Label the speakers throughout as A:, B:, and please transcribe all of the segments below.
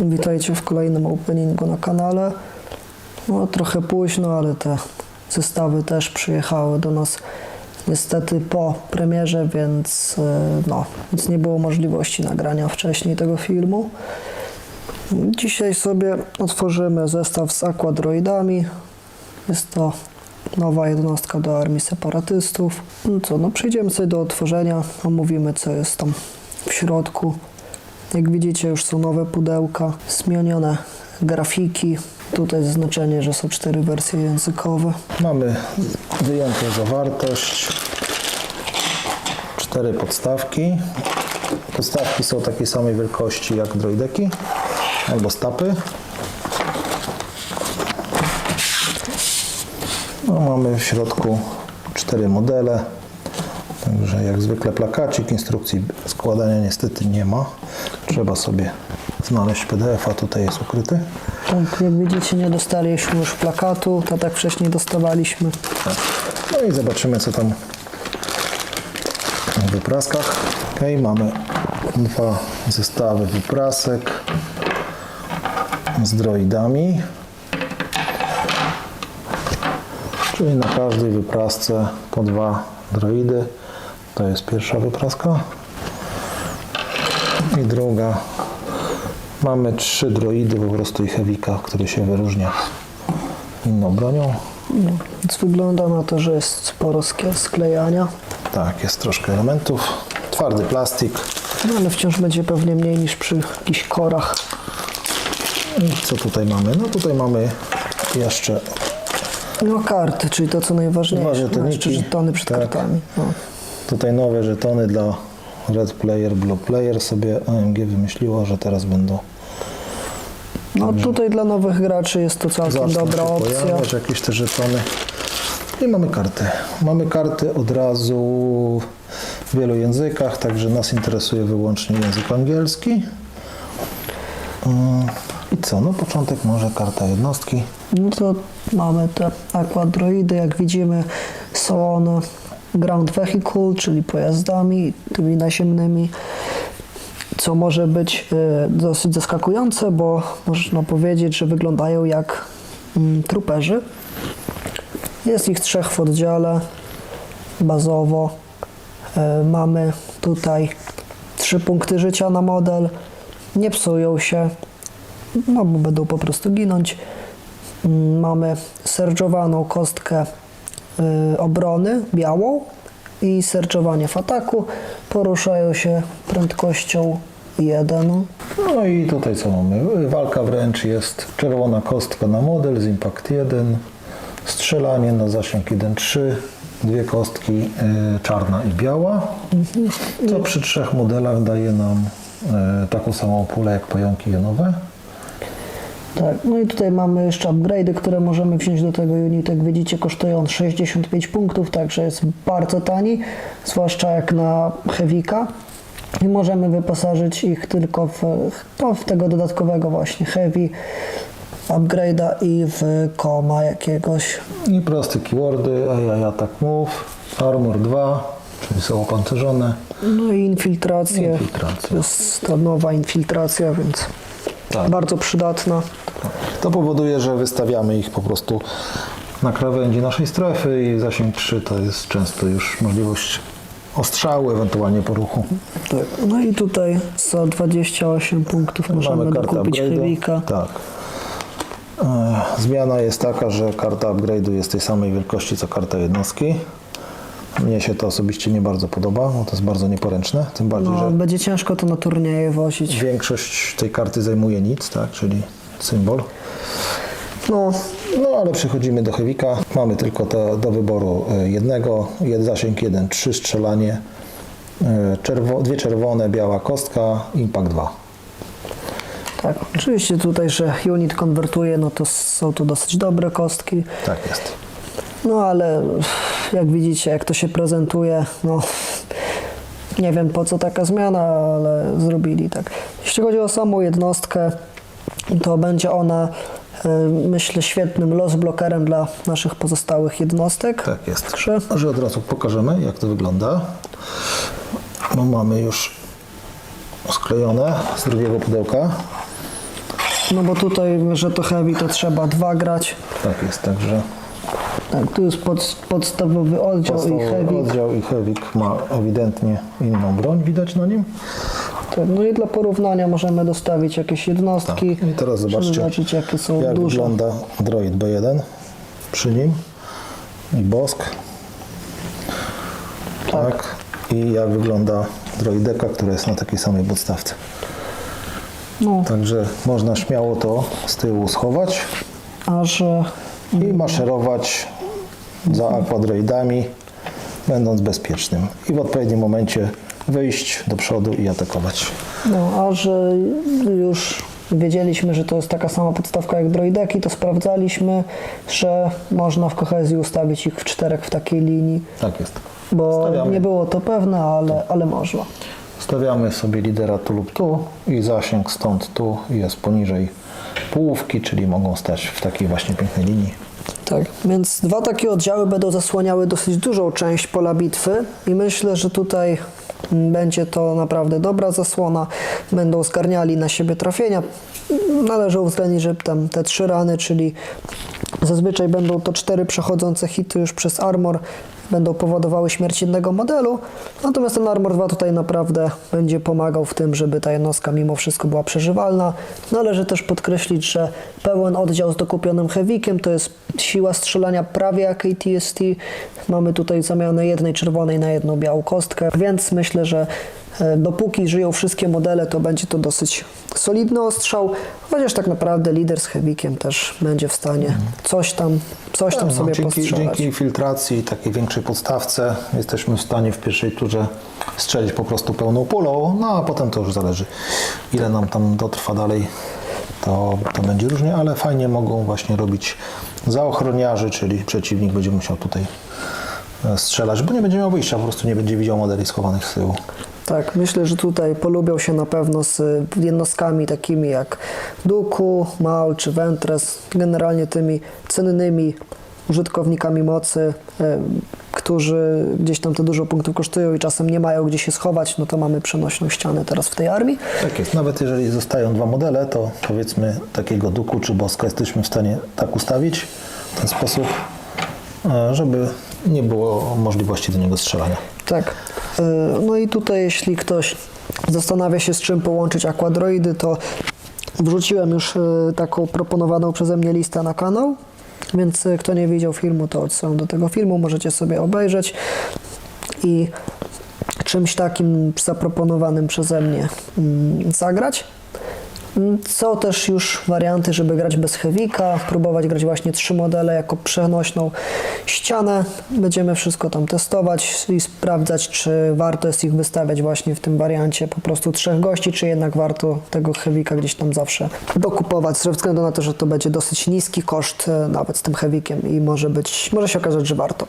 A: Witajcie w kolejnym openingu na kanale. No trochę późno, ale te zestawy też przyjechały do nas niestety po premierze, więc e, no, więc nie było możliwości nagrania wcześniej tego filmu. Dzisiaj sobie otworzymy zestaw z aquadroidami. Jest to nowa jednostka do armii separatystów. No co, no przejdziemy sobie do otworzenia, omówimy co jest tam w środku. Jak widzicie już są nowe pudełka, zmienione grafiki. Tutaj zaznaczenie, że są cztery wersje językowe.
B: Mamy wyjętą zawartość, cztery podstawki. Podstawki są takiej samej wielkości jak droideki albo stapy. No, mamy w środku cztery modele. Także jak zwykle plakacik, instrukcji składania niestety nie ma. Trzeba sobie znaleźć PDF, a tutaj jest ukryty.
A: Tak, jak widzicie nie dostaliśmy już plakatu, to tak wcześniej dostawaliśmy.
B: No i zobaczymy, co tam w wypraskach. Ok, mamy dwa zestawy wyprasek z droidami. Czyli na każdej wyprasce po dwa droidy. To jest pierwsza wypraska. I druga. Mamy trzy droidy, po prostu i Hewika, który się wyróżnia inną bronią.
A: No, więc wygląda na to, że jest sporo sk- sklejania.
B: Tak, jest troszkę elementów. Twardy plastik.
A: No, ale wciąż będzie pewnie mniej niż przy jakichś korach.
B: I Co tutaj mamy? No tutaj mamy jeszcze
A: No karty, czyli to co najważniejsze.
B: Dwa
A: No,
B: żetoniki.
A: jeszcze żetony przed
B: Tak.
A: kartami. No.
B: tutaj nowe żetony dla Red Player, Blue Player. Sobie AMG wymyśliło, że teraz będą
A: no tutaj dla nowych graczy jest to całkiem
B: zaczną
A: dobra
B: się
A: opcja.
B: pojawiać jakieś te żetony. I mamy karty. Mamy karty od razu w wielu językach, także nas interesuje wyłącznie język angielski. Mm, I co? No początek może karta jednostki.
A: No to mamy te aquadroidy, jak widzimy są one ground vehicle, czyli pojazdami tymi naziemnymi, co może być e, dosyć zaskakujące, bo można powiedzieć, że wyglądają jak mm, truperzy. Jest ich trzech w oddziale bazowo. E, Mamy tutaj trzy punkty życia na model. Nie psują się, no bo będą po prostu ginąć. Mm, Mamy serczowaną kostkę obrony białą i serczowanie w ataku. Poruszają się prędkością 1.
B: No i tutaj co mamy? Walka wręcz jest czerwona kostka na model z Impact 1, strzelanie na zasięg 1-3, dwie kostki y, czarna i biała, co przy trzech modelach daje nam y, taką samą pulę jak pająki jonowe.
A: Tak, no i tutaj mamy jeszcze upgrade'y, które możemy wziąć do tego unitu. Jak widzicie, kosztują on 65 punktów, także jest bardzo tani, zwłaszcza jak na Heavika. I możemy wyposażyć ich tylko w, no, w tego dodatkowego właśnie Heavy, upgrade'a i w koma jakiegoś.
B: I proste keywordy, AI Attack Move, Armor 2, czyli są opancerzone.
A: No i.
B: Infiltracja.
A: To jest ta nowa infiltracja, więc
B: Tak.
A: bardzo przydatna.
B: To powoduje, że wystawiamy ich po prostu na krawędzi naszej strefy i zasięg 3 to jest często już możliwość ostrzału, ewentualnie poruchu.
A: Tak. No i tutaj za 28 punktów możemy dokupić. Heavika.
B: Tak. E, Zmiana jest taka, że karta upgrade'u jest tej samej wielkości co karta jednostki. Mnie się to osobiście nie bardzo podoba, bo to jest bardzo nieporęczne, tym bardziej,
A: No,
B: że
A: będzie ciężko to na turnieje wozić.
B: większość tej karty zajmuje nic, tak, czyli symbol.
A: No,
B: No ale przechodzimy do Hewika. Mamy tylko to do wyboru e, jednego, jed, zasięg 1, 3 strzelanie, e, czerwo, dwie czerwone, biała kostka, impact 2.
A: tak. Oczywiście tutaj, że unit konwertuje, no to są to dosyć dobre kostki.
B: Tak jest.
A: No ale jak widzicie, jak to się prezentuje, no nie wiem po co taka zmiana, ale zrobili tak. Jeśli chodzi o samą jednostkę, to będzie ona y, myślę świetnym loss blokerem dla naszych pozostałych jednostek.
B: Tak jest.
A: Także
B: Może od razu pokażemy, jak to wygląda. No mamy już sklejone z drugiego pudełka.
A: No bo tutaj, że to heavy, to trzeba dwa grać.
B: Tak jest, także
A: Tak, tu jest pod, podstawowy oddział i
B: podstawowy
A: heavy.
B: oddział i Hewik ma ewidentnie inną broń, widać na nim.
A: Tak, no i dla porównania możemy dostawić jakieś jednostki.
B: Tak. I teraz
A: żeby
B: zobaczcie,
A: zobaczyć jakie są
B: jak
A: duże.
B: wygląda droid B1 przy nim i Bosk. Tak. I jak wygląda droideka, która jest na takiej samej podstawce.
A: No,
B: Także można śmiało to z tyłu schować
A: a że
B: i maszerować za aquadroidami, będąc bezpiecznym. I w odpowiednim momencie wyjść do przodu i atakować.
A: No, a że już wiedzieliśmy, że to jest taka sama podstawka jak droideki, to sprawdzaliśmy, że można w kohezji ustawić ich w czterech w takiej linii,
B: Tak jest.
A: bo
B: Stawiamy.
A: nie było to pewne, ale, ale można.
B: Stawiamy sobie lidera tu lub tu i zasięg stąd tu jest poniżej połówki, czyli mogą stać w takiej właśnie pięknej linii.
A: Tak, więc dwa takie oddziały będą zasłaniały dosyć dużą część pola bitwy i myślę, że tutaj będzie to naprawdę dobra zasłona. Będą zgarniali na siebie trafienia. Należy uwzględnić, że tam te trzy rany, czyli zazwyczaj będą to cztery przechodzące hity już przez armor, będą powodowały śmierć jednego modelu. Natomiast ten Armor 2 tutaj naprawdę będzie pomagał w tym, żeby ta jednostka mimo wszystko była przeżywalna. Należy też podkreślić, że pełen oddział z dokupionym heavikiem to jest siła strzelania prawie jak ATST. Mamy tutaj zamianę jednej czerwonej na jedną białą kostkę, więc myślę, że dopóki żyją wszystkie modele, to będzie to dosyć solidny ostrzał, chociaż tak naprawdę lider z heavikiem też będzie w stanie coś tam, coś tam
B: No,
A: sobie
B: dzięki,
A: postrzelać.
B: dzięki filtracji i takiej większej podstawce jesteśmy w stanie w pierwszej turze strzelić po prostu pełną pulą, no a potem to już zależy ile nam tam dotrwa dalej. To, to będzie różnie, ale fajnie mogą właśnie robić zaochroniarzy, czyli przeciwnik będzie musiał tutaj e, strzelać, bo nie będzie miał wyjścia, po prostu nie będzie widział modeli schowanych z tyłu.
A: Tak, myślę, że tutaj polubią się na pewno z y, jednostkami takimi jak Duku, Maul czy Ventres, generalnie tymi cennymi użytkownikami mocy, y, którzy gdzieś tam te dużo punktów kosztują i czasem nie mają gdzie się schować, no to mamy przenośną ścianę teraz w tej armii.
B: Tak jest, nawet jeżeli zostają dwa modele, to powiedzmy takiego Duku czy Boska jesteśmy w stanie tak ustawić w ten sposób, e, żeby nie było możliwości do niego strzelania.
A: Tak. Y, No i tutaj, jeśli ktoś zastanawia się, z czym połączyć aquadroidy, to wrzuciłem już y, taką proponowaną przeze mnie listę na kanał. Więc y, kto nie widział filmu, to odsyłam do tego filmu, możecie sobie obejrzeć. I czymś takim zaproponowanym przeze mnie mm, zagrać. Są też już warianty, żeby grać bez heavika, próbować grać właśnie trzy modele jako przenośną ścianę. Będziemy wszystko tam testować i sprawdzać, czy warto jest ich wystawiać właśnie w tym wariancie po prostu trzech gości, czy jednak warto tego heavika gdzieś tam zawsze dokupować, ze względu na to, że to będzie dosyć niski koszt e, nawet z tym heavikiem i może być, może się okazać, że warto.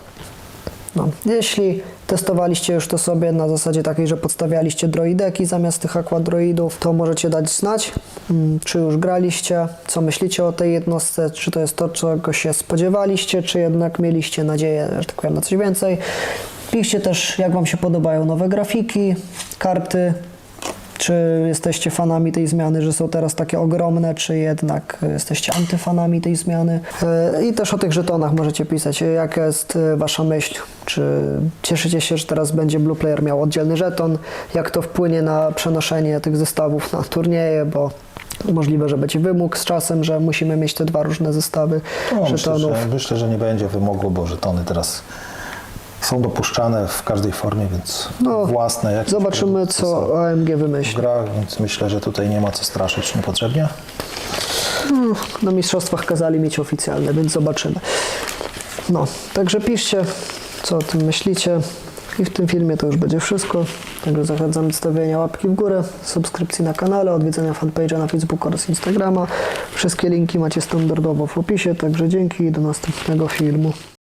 A: No. Jeśli testowaliście już to sobie na zasadzie takiej, że podstawialiście droideki zamiast tych aquadroidów, to możecie dać znać, mm, czy już graliście, co myślicie o tej jednostce, czy to jest to, czego się spodziewaliście, czy jednak mieliście nadzieję, że tak powiem, na coś więcej. Piszcie też, jak Wam się podobają nowe grafiki, karty, czy jesteście fanami tej zmiany, że są teraz takie ogromne, czy jednak jesteście antyfanami tej zmiany? E, I też o tych żetonach możecie pisać. Jaka jest e, Wasza myśl? Czy cieszycie się, że teraz będzie Blue Player miał oddzielny żeton? Jak to wpłynie na przenoszenie tych zestawów na turnieje? Bo możliwe, że będzie wymóg z czasem, że musimy mieć te dwa różne zestawy
B: No, myślę,
A: żetonów.
B: że, myślę, że nie będzie wymogu, bo żetony teraz są dopuszczane w każdej formie, więc
A: No,
B: własne
A: Zobaczymy, co AMG wymyśli.
B: grach, więc myślę, że tutaj nie ma co straszyć niepotrzebnie.
A: Na mistrzostwach kazali mieć oficjalne, więc zobaczymy. No, także piszcie, co o tym myślicie. I w tym filmie to już będzie wszystko. Także zachęcam do stawiania łapki w górę, subskrypcji na kanale, odwiedzenia fanpage'a na Facebooku oraz Instagrama. Wszystkie linki macie standardowo w opisie, także dzięki i do następnego filmu.